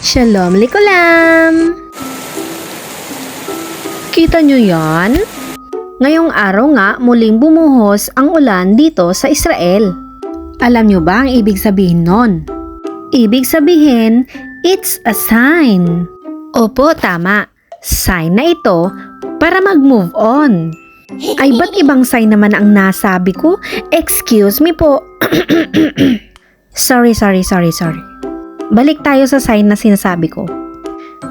Shalom likulam! Kita nyo yan? Ngayong araw nga muling bumuhos ang ulan dito sa Israel. Alam nyo ba ang ibig sabihin nun? Ibig sabihin, it's a sign. Opo, tama. Sign na ito para mag-move on. Ay, ba't ibang sign naman ang nasabi ko? Excuse me po. sorry, sorry, sorry, sorry. Balik tayo sa sign na sinasabi ko.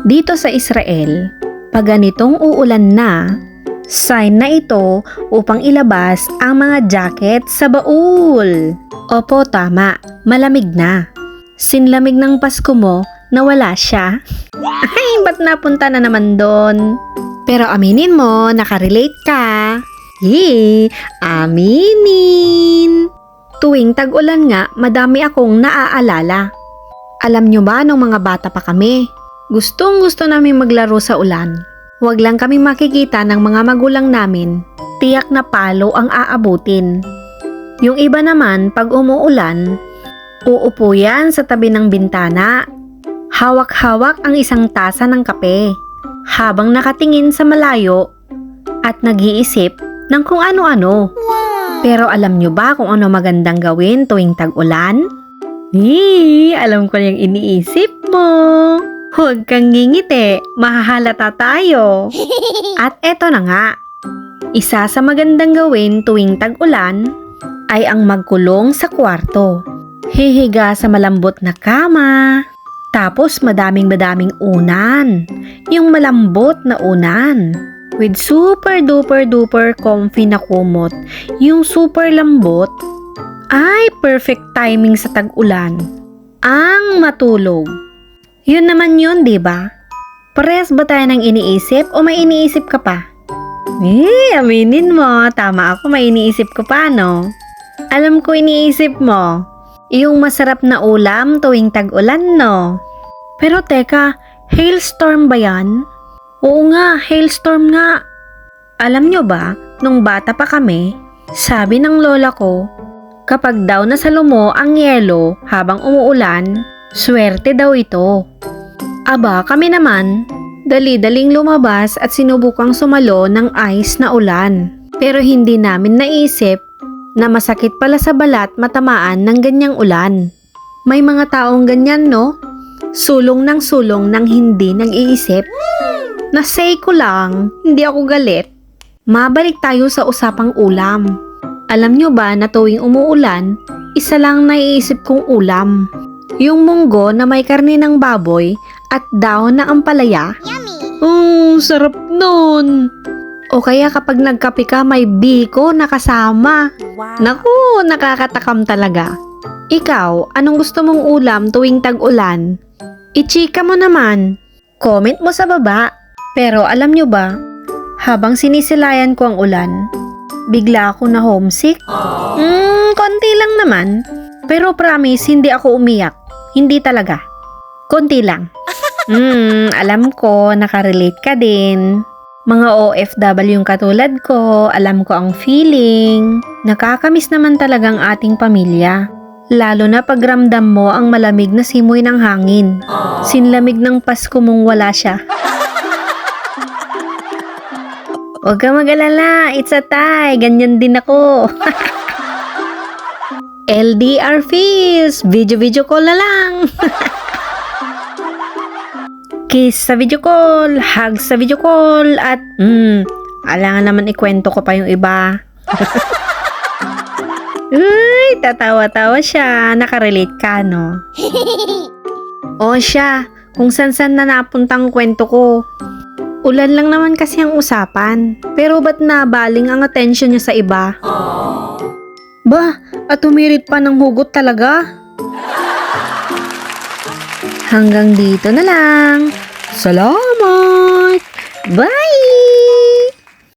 Dito sa Israel, pag ganitong uulan na, sign na ito upang ilabas ang mga jacket sa baul. Opo, tama. Malamig na. Sinlamig ng Pasko mo na wala siya. Ay, ba't napunta na naman doon? Pero aminin mo, nakarelate ka. Yee, aminin. Tuwing tag-ulan nga, madami akong naaalala. Alam nyo ba nung mga bata pa kami? Gustong gusto namin maglaro sa ulan. Huwag lang kami makikita ng mga magulang namin. Tiyak na palo ang aabutin. Yung iba naman, pag umuulan, uupo yan sa tabi ng bintana. Hawak-hawak ang isang tasa ng kape. Habang nakatingin sa malayo at nag-iisip ng kung ano-ano. Pero alam nyo ba kung ano magandang gawin tuwing tag-ulan? Hii, alam ko yung iniisip mo. Huwag kang ngingiti, mahahalata tayo. At eto na nga, isa sa magandang gawin tuwing tag-ulan ay ang magkulong sa kwarto. Hihiga sa malambot na kama, tapos madaming madaming unan. Yung malambot na unan. With super duper duper comfy na kumot. Yung super lambot ay perfect timing sa tag-ulan. Ang matulog. Yun naman yun, di ba? Parehas ba tayo ng iniisip o may iniisip ka pa? Eh, aminin mo. Tama ako, may iniisip ko pa, no? Alam ko iniisip mo. Yung masarap na ulam tuwing tag-ulan, no? Pero teka, hailstorm ba yan? Oo nga, hailstorm nga. Alam nyo ba, nung bata pa kami, sabi ng lola ko, kapag daw nasalumo ang yelo habang umuulan, swerte daw ito. Aba, kami naman, dali-daling lumabas at sinubukang sumalo ng ice na ulan. Pero hindi namin naisip na masakit pala sa balat matamaan ng ganyang ulan. May mga taong ganyan, no? Sulong ng sulong ng hindi nag-iisip. Nasay ko lang, hindi ako galit. Mabalik tayo sa usapang ulam. Alam nyo ba na tuwing umuulan, isa lang naiisip kong ulam. Yung munggo na may karne ng baboy at daon na ampalaya. Yummy! Mm, sarap nun! O kaya kapag nagkape ka may biko na kasama. Wow. Naku, nakakatakam talaga. Ikaw, anong gusto mong ulam tuwing tag-ulan? Ichika mo naman. Comment mo sa baba. Pero alam nyo ba, habang sinisilayan ko ang ulan, bigla ako na homesick. Hmm, konti lang naman. Pero promise, hindi ako umiyak. Hindi talaga. Konti lang. Hmm, alam ko, nakarelate ka din. Mga OFW yung katulad ko, alam ko ang feeling. Nakakamiss naman talagang ating pamilya. Lalo na pag ramdam mo ang malamig na simoy ng hangin. Sinlamig ng Pasko mong wala siya. Huwag ka mag-alala, it's a tie, ganyan din ako. LDR feels, video-video call na lang. Kiss sa video call, hug sa video call, at hmm, alangan naman ikwento ko pa yung iba. Uy, tatawa-tawa siya. Nakarelate ka, no? o siya, kung san-san na napuntang kwento ko. Ulan lang naman kasi ang usapan. Pero ba't nabaling ang attention niya sa iba? Ba, at umirit pa ng hugot talaga? Hanggang dito na lang. Salamat! Bye!